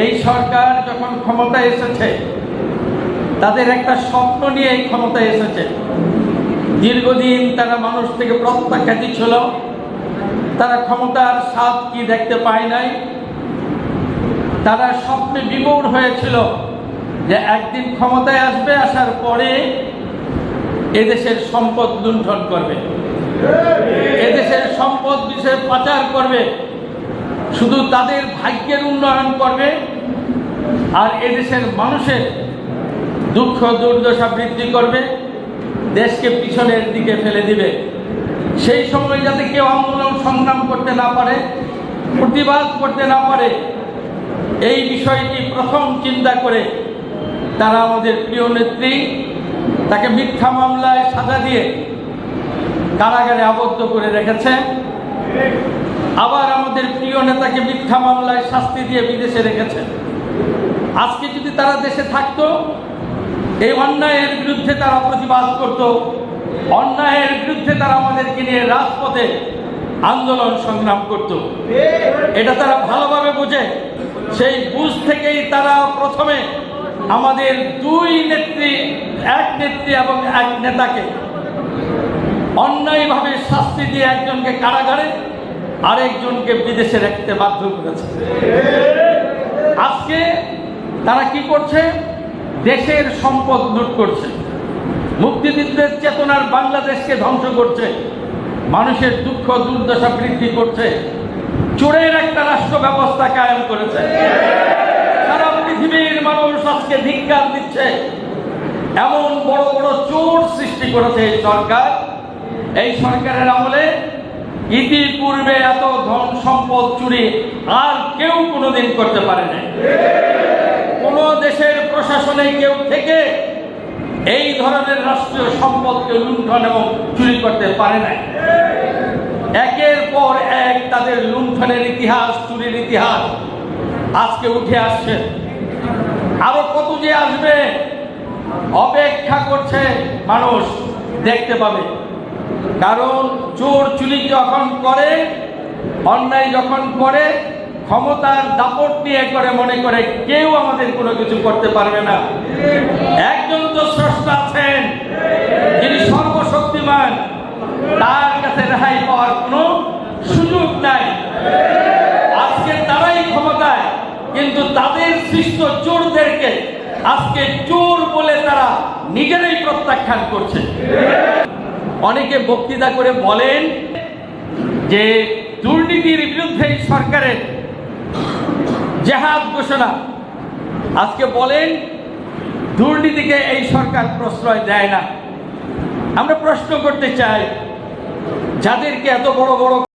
এই সরকার যখন ক্ষমতা এসেছে, তাদের একটা স্বপ্ন নিয়ে এই ক্ষমতায় এসেছে। দীর্ঘদিন তারা মানুষ থেকে প্রত্যাখ্যাতি ছিল, তারা ক্ষমতার স্বাদ কি দেখতে পায় নাই। তারা স্বপ্নে বিমূঢ় হয়েছিল যে একদিন ক্ষমতায় আসবে, আসার পরে এদেশের সম্পদ লুণ্ঠন করবে। এদেশের সম্পদ বিষয়ে পাচার করবে। শুধু তাদের ভাগ্যের উন্নয়ন করবে, আর এদেশের মানুষের দুঃখ, দুর্দশা বৃদ্ধি করবে, দেশকে পিছনের দিকে ফেলে দিবে। সেই সময় যাতে কেউ আন্দোলন সংগ্রাম করতে না পারে, প্রতিবাদ করতে না পারে, এই বিষয়টি প্রথম চিন্তা করে তারা আমাদের প্রিয় নেত্রী তাকে মিথ্যা মামলায় সাজা দিয়ে কারাগারে আবদ্ধ করে রেখেছে। আবার আমাদের প্রিয় নেতাকে মিথ্যা মামলায় শাস্তি দিয়ে বিদেশে রেখেছেন। আজকে যদি তারা দেশে থাকতো, এই অন্যায়ের বিরুদ্ধে তারা প্রতিবাদ করত, অন্যায়ের বিরুদ্ধে তারা আমাদেরকে নিয়ে রাজপথে আন্দোলন সংগ্রাম করত। এটা তারা ভালোভাবে বোঝে। সেই বুঝ থেকেই তারা প্রথমে আমাদের দুই নেত্রী, এক নেত্রী এবং এক নেতাকে অন্যায়ভাবে শাস্তি দিয়ে একজনকে কারাগারে আরেকজনকে বিদেশে রাখতে বাধ্য করেছে। আজকে তারা কি করছে? দেশের সম্পদ লুট করছে। মুক্তিযুদ্ধের চেতনার বাংলাদেশকে ধ্বংস করছে। মানুষের দুঃখ, দুর্দশা বৃদ্ধি করছে। চোরের একটা রাষ্ট্র ব্যবস্থা কায়েম করেছে। সারা পৃথিবীর মানুষ আজকে ধিক্কার দিচ্ছে। এমন বড় বড় চোর সৃষ্টি করেছে এই সরকার। এই সরকারের আমলে ইতিপূর্বে এত ধন সম্পদ চুরি আর কেউ কোনোদিন করতে পারে নাই। কোন দেশের প্রশাসনে কেউ থেকে এই ধরনের রাষ্ট্রীয় সম্পদকে লুণ্ঠন এবং চুরি করতে পারে নাই। একের পর এক তাদের লুণ্ঠনের ইতিহাস, চুরির ইতিহাস আজকে উঠে আসছে। আরও কত যে আসবে, অপেক্ষা করছে মানুষ, দেখতে পাবে। কারণ চোর চুরি যখন করে, অন্যায় যখন করে, ক্ষমতার দাপট নিয়ে করে মনে করে কেউ আমাদের কোনো কিছু করতে পারবে না। একজন তো স্রষ্টা আছেন, যিনি সর্বশক্তিমান, তার কাছে রেহাই পাওয়ার কোনো সুযোগ নাই। আজকে তারাই ক্ষমতায়, কিন্তু তাদের সৃষ্ট চোরদেরকে আজকে চোর বলে তারা নিজেরাই প্রত্যাখ্যান করছে। অনেকে বক্তৃতা করে বলেন যে দুর্নীতির বিরুদ্ধে সরকারের জেহাদ ঘোষণা। আজকে বলেন, দুর্নীতিকে এই সরকার প্রশ্রয় দেয় না। আমরা প্রশ্ন করতে চাই, যাদেরকে এত বড় বড়